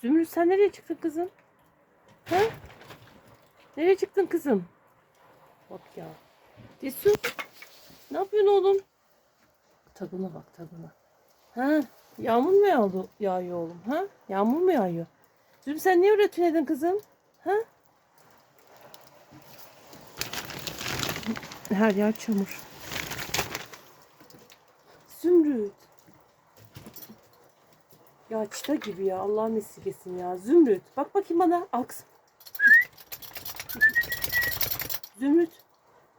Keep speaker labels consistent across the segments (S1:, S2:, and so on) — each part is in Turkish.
S1: Zümrüt sen nereye çıktın kızım? Ha? Nereye çıktın kızım? Bak ya. Cesur. Ne yapıyorsun oğlum? Tadına bak tadına. Ha? Yağmur mu yağdı, yağıyor oğlum? Ha? Yağmur mu yağıyor? Zümrüt sen niye öyle tünedin kızım? Ha? Her yer çamur. Zümrüt. Ya çıta gibi ya. Allah'ın esirgesin ya. Zümrüt. Bak bakayım bana. Kızım. Zümrüt.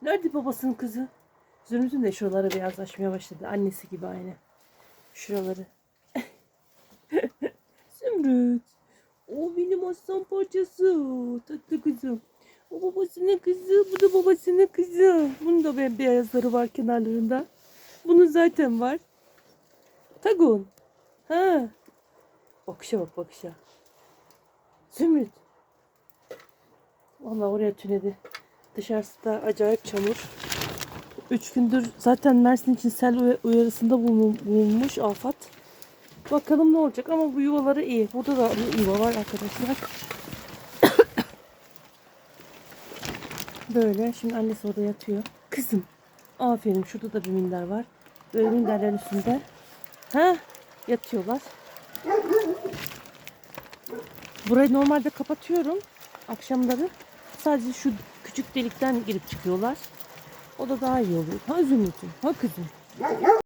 S1: Nerede babasının kızı? Zümrüt'ün de şuraları beyazlaşmaya başladı. Annesi gibi aynı. Şuraları. Zümrüt. O benim aslan parçası. Tatlı kızım. O babasının kızı. Bu da babasının kızı. Bunun da bembeyazları var kenarlarında. Bunun zaten var. Tagun. Ha. Bakışa bak bakışa. Zümrüt. Vallahi oraya tünedi. Dışarısı da acayip çamur. Üç gündür zaten Mersin için sel uya- uyarısında bulun- bulunmuş Afat. Bakalım ne olacak ama bu yuvaları iyi. Burada da bir yuva var arkadaşlar. Böyle. Şimdi annesi orada yatıyor. Kızım. Aferin. Şurada da bir minder var. Böyle minderlerin üstünde. Ha? Yatıyorlar. Burayı normalde kapatıyorum. Akşamları. Sadece şu küçük delikten girip çıkıyorlar. O da daha iyi oluyor. Ha Zümrüt'üm. Ha kızım.